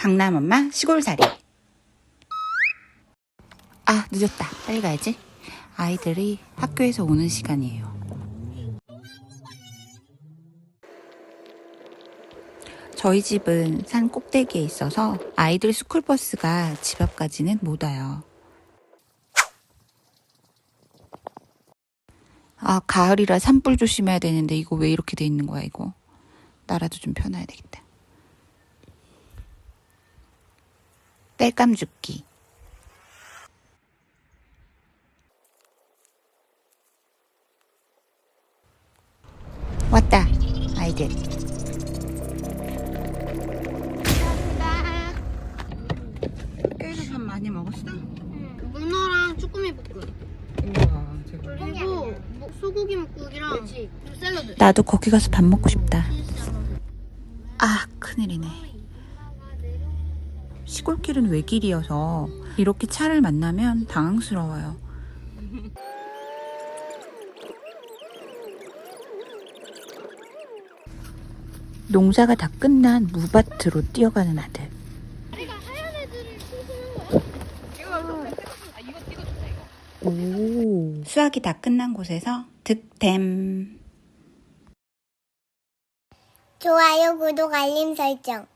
강남 엄마 시골살이. 아, 늦었다. 빨리 가야지. 아이들이 학교에서 오는 시간이에요. 저희 집은 산 꼭대기에 있어서 아이들 스쿨버스가 집 앞까지는 못 와요. 아, 가을이라 산불 조심해야 되는데 이거 왜 이렇게 돼 있는 거야, 이거. 나라도 좀 펴놔야 되겠다. 땔감 죽기. 왔다, 아이들. 학교에서 밥 많이 먹었어? 문어랑 쭈꾸미 볶음 우와, 그리고 뭐 소고기 묵국이랑 샐러드 나도 거기 가서 밥 먹고 싶다. 아, 큰일이네. 시골길은 외길이어서 이렇게 차를 만나면 당황스러워요. 농사가 다 끝난 무밭으로 뛰어가는 아들. 오. 수학이 다 끝난 곳에서 득템. 좋아요, 구독, 알림 설정.